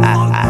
Ah. I,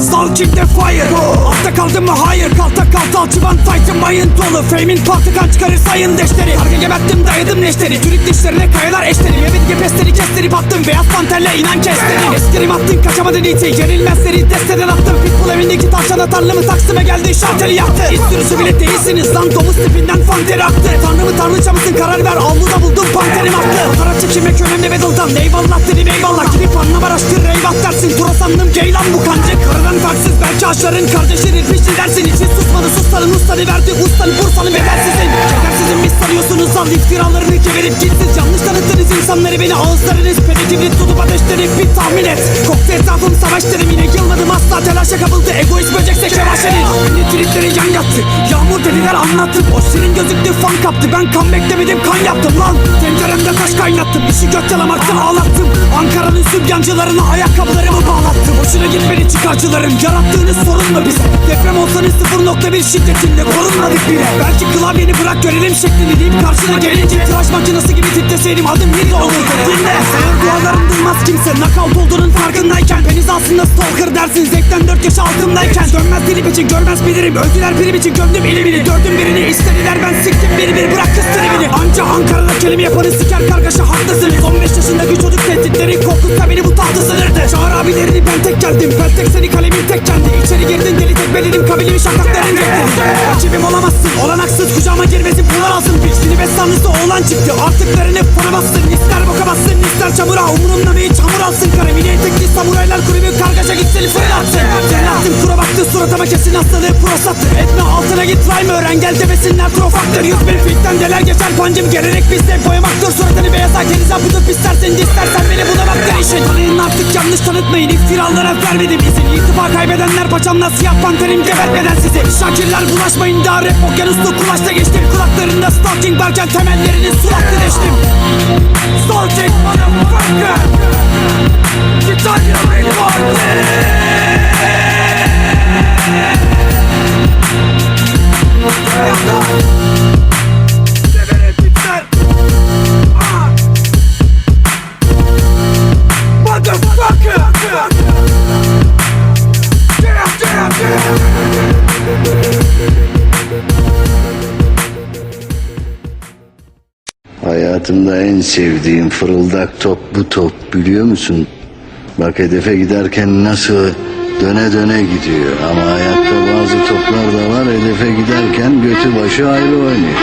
Stalking the fire. Altta kaldım mı? Hayır. Kalta kalta alçıvan fight'ın mayın dolu Fame'in paltı kan çıkarır sayın deşleri. Karga geberttim dayadım neşteri. Çürük dişlerine kayalar eşleri. Yemin gepesleri kestirip attım. Beyaz panterle inan kesteri Eskirim attın kaçamadın iti Yenilmezleri desteden attım. Pitbull evindeki tavşan atarlı mı Taksim'e geldi şarteli yaktı. İz sürüsü bile değilsiniz lan. Domuz tipinden fanteri aktı. Tanrı mı tanrıça mısın? Karar ver. Avluda buldum panterim aktı. Fotoğraf çekilmek önemli Battle'dan Eyvallah dedim eyvallah. Gidip anlam araştır eyvah dersin. Tura sandım ceylan bu kancı Karadan farksız belki aşların kardeşin irpişli dersin İçin susmadı susların ustani verdi. Ustan bursanı bedersizin Kedersizin mis sanıyorsunuz al iftiralarını keverip gitsiz Yanlış tanıttınız insanları beni ağızlarınız Pedi kibrit tutup ateşleri. Bir tahmin et. Koktu etrafım savaş yine yılmadım asla telaşa kapıldı. Egoist böcekse kevaşenin Ünlü tweetleri yan yattı. Yağmur dediler anlattım. O şirin gözüktü fan kaptı. Ben kan beklemedim kan yaptım lan. Tenceremde taş kaynattım. İşi göt yalamaktan ağlattım. Ankara'nın sübyancılarına ayakkabılarımı bağlattım. Hoşuna gitmedi çıkarcıların Yarattığınız sorun mu bize. Deprem olsanız 0.1 şiddetinde korunmadık bile. Belki klavyeni bırak görelim şeklini deyip karşına gelince Tıraş makinesi gibi titreseydim adım bir olurdu. Dinle. Senin duaların duymaz kimse Knockout olduğunun farkındayken Beniz aslında stalker dersin Zevkten 4 yaş altındayken. Dönmez dilim için görmez bilirim Öldüler prim için gömdüm ilimini Gördüm birini istediler ben siktim bir bir bırak kız tribini Anca Ankara'da kelime yapanı siker kargaşa haklısınız. 15 yaşındaki çocuk tehditleri korkutsa beni bu tahtı sınırdı. Çağır abilerini ben tek geldim Ben tek seni kalemin tek kendi. İçeri girdin deli tekmeledim kabilimi şakakların renkli Rakibim olamazsın. Olanaksız kucağıma girmesin. Pular alsın. Piçkini bestanlısı oğlan çıktı. Artıklarını fona bassın. İster boka bassın ister çamura. Umurumda değil çamur alsın karı Mini etekli samuraylar kulübü kargaşa gitsin fırlatsın Cennetim kura baktı. Suratıma kesin hastalığı prostatı Etme altına git rhyme öğren gel demesinler trofaktır Yüz bin fitten deler geçer pancım. Gelerek bizde boyamaktır suratını beyaza Gerize budup istersen istersen beni bulamaktır işin Tanıyın artık yanlış tanıtmayın. İftiralara vermedim izin İrtifa kaybedenler paçamla siyah panterim gebertmeden sizi. Şakirler bulaşmayın daha rap okyanuslu kulaçta geçtim. Kulaklarında stalking varken temellerini sulaktı deştim. Stalking motherfucker. Gitarya beni Severek Hayatımda en sevdiğim fırıldak top bu top biliyor musun? Bak hedefe giderken nasıl döne döne gidiyor. Ama hayatta bazı toplar da var hedefe giderken götü başı ayrı oynuyor.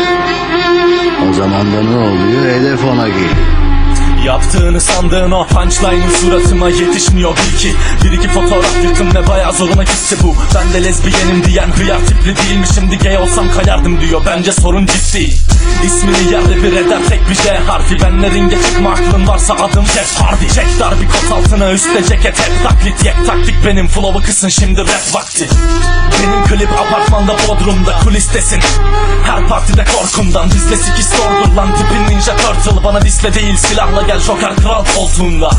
O zaman da ne oluyor? Hedef ona geliyor. Yaptığını sandığın o punchline'ın suratıma yetişmiyor bil ki Bir iki fotoğraf yırttım ve bayağı zoruna gitti bu. Ben de lezbiyenim diyen hıyar tipli değil mi Şimdi gay olsam kayardım diyor. Bence sorun ciddi. İsmini yerle bir eder tek bir J harfi. Benle ringe çıkma aklın varsa adım Jeff Hardy. Çek dar bir kot altına üstte ceket hep taklit. Yek taktik benim flow'u kısın şimdi rap vakti. Benim klip apartmanda bodrumda kulistesin. Her partide korkumdan. Bizde sikiş sordur lan tipin ninja turtle. Bana disle değil silahla gel joker kral koltuğunda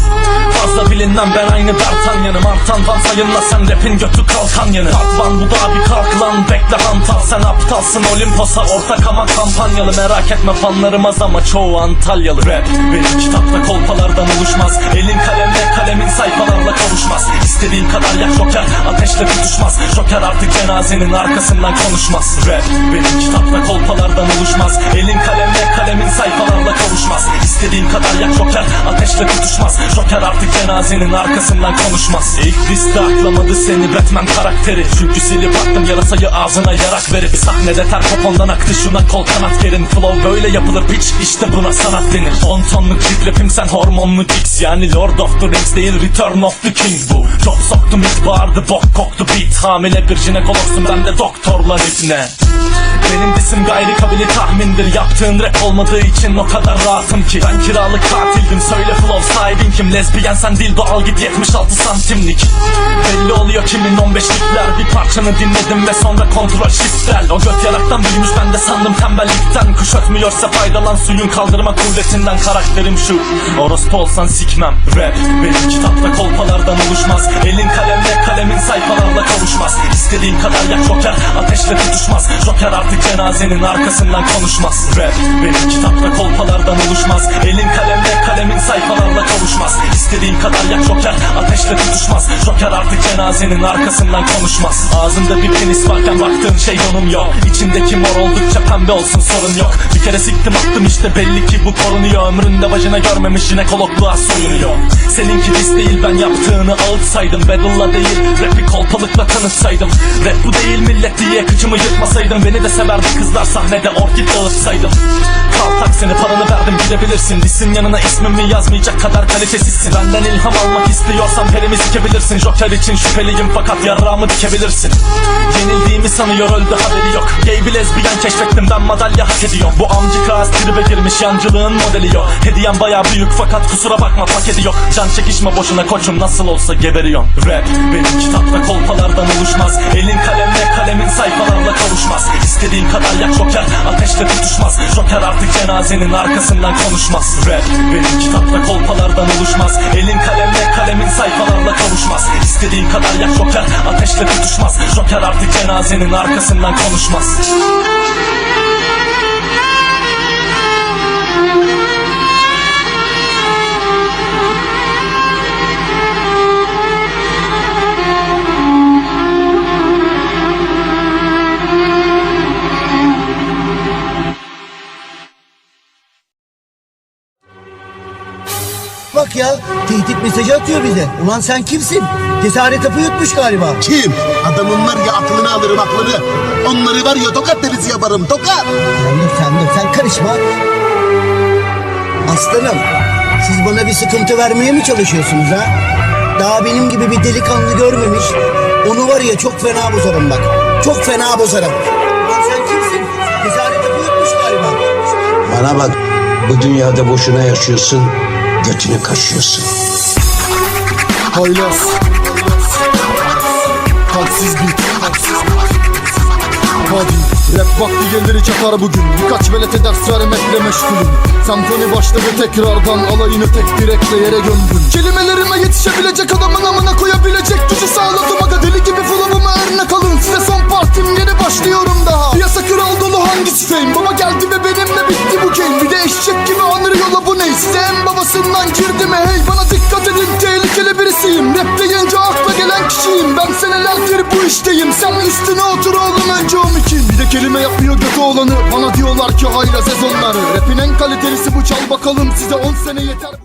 Fazla bilinmem ben aynı D'Artagnan'ım. Artan van sayınla sen rapin götü kalkan yanı Katman bu da bir kalk lan bekle hantal. Sen aptalsın Olimpos'a ortak ama kampanyalı. Merak etme fanlarım az ama çoğu Antalyalı. Rap benim kitapta kolpalardan oluşmaz. Elin kalemle kalemin sayfalarla kavuşmaz. İstediğin kadar yak joker ateşle tutuşmaz. Joker artık cenazenin arkasından konuşmaz. Rap benim kitapta kolpalardan oluşmaz. Elin kalemle kalemin sayfalarla kavuşmaz. İstediğin kadar yak joker ateşle tutuşmaz. Joker artık cenazenin arkasından konuşmaz. İlk liste aklamadı seni Batman karakteri. Çünkü silip attım yarasayı ağzına yarak verip. Sahnede ter popondan aktı şuna kol kanat gerin Flow böyle yapılır piç işte buna sanat denir. 10 tonluk trip rapim sen hormonlu X. Yani Lord of the Rings değil Return of the King bu. Çok soktum hiç bağırdı bok soktu bit Hamile bir jinekologsun ben de doktorlar ipne benim disim gayri kabili tahmindir. Yaptığın rap olmadığı için o kadar rahatım ki. Ben kiralık katildim söyle flow sahibin kim? Lezbiyen sen dildo al git 76 santimlik. Belli olur 2015'likler Bir parçanı dinledim ve sonra kontrol şiftel O göt yaraktan büyümüş ben de sandım tembellikten. Kuş ötmüyorsa faydalan suyun kaldırma kuvvetinden. Karakterim şu orospu olsan sikmem. Rap benim kitapta kolpalardan oluşmaz. Elin kalemle kalemin sayfalarla kavuşmaz. İstediğin kadar yak joker. Ateşle tutuşmaz. Joker artık cenazenin arkasından konuşmaz. Rap benim kitap ve kolpalardan oluşmaz. Elin kalemle kalemin sayfalarla kavuşmaz. İstediğin kadar yak joker. Ateşle tutuşmaz. Joker artık cenazenin arkasından konuşmaz. Ağzında bir penis varken baktığın şey donum yok. İçindeki mor oldukça pembe olsun sorun yok. Bir kere siktim attım işte belli ki bu korunuyor. Ömründe vajina görmemiş jinekologluğa soyunuyor. Seninki diss değil ben yaptığını ağıt saydım Battle'la değil rapi kolpalıkla tanıtsaydım Rap bu değil millet diye kıçımı yırtmasaydım Beni de severdi kızlar sahnede orkid dağıtsaydım. Kal taksini paranı verdim gidebilirsin. Dissin yanına ismimi yazmayacak kadar kalitesizsin. Benden ilham almak istiyorsan perimi sikebilirsin. Joker için şüpheliyim fakat yarrağımı dikebilirsin. Yenildiğimi sanıyor öldü haberi yok. Gay bir lezbiyen keşfettim ben madalya hak ediyorum. Bu amcı kağıt tribe girmiş yancılığın modeli yok. Hediyem baya büyük fakat kusura bakma paketi yok. Can çekişme boşuna koçum nasıl olsa geberiyorum. Rap benim kitap ve kolpalardan oluşmaz Elin kalemle kalemin sayfalarla kavuşmaz. İstediğin kadar yak joker ateşle tutuşmaz. Joker artık cenazenin arkasından konuşmaz. Rap benim kitap ve kolpalardan oluşmaz. Elin kalemle kalemin sayfalarla kavuşmaz. İstediğin kadar yak joker ateşle tutuşmaz. Joker artık cenazenin arkasından konuşmaz Bak ya tehdit mesajı atıyor bize. Ulan sen kimsin? Cesaret hapı yutmuş galiba. Kim? Adamın var ya aklını alırım aklını. Onları var ya tokat denizi yaparım tokat. Sen dur sen dur sen karışma. Aslanım siz bana bir sıkıntı vermeye mi çalışıyorsunuz ha? Daha benim gibi bir delikanlı görmemiş. Onu var ya çok fena bozarım bak. Çok fena bozarım. Ulan sen kimsin? Cesaret hapı yutmuş galiba. Bana bak bu dünyada boşuna yaşıyorsun götünü kaşıyorsun. Haylaz Kalpsiz bir Hadi rap vakti gelir çakar bugün. Birkaç velete ders vermekle meşgulüm. Senfoni başladı tekrardan Alayını tek direkle yere gömdüm. Kelimelerime yetişebilecek adamın amına koyabilecek Gücü sağladım aga. Deli gibi flow'uma örnek alın Size son partim yeni başlıyorum daha. Piyasa kral dolu hangisi fame? Baba geldi ve benimle bitti bu game eşek gibi anır yola bu ne? Size en babasından girdi mi? Hey Bana dikkat edin tehlikeli birisiyim. Rap deyince akla gelen kişiyim. Ben senelerdir bu işteyim. Sen üstüne otur oğlum önce o için Bir de kelime yapıyor götü olanı Bana diyorlar ki hayra sezonları. Rapin en kalitelisi bu çal bakalım. Size 10 sene yeter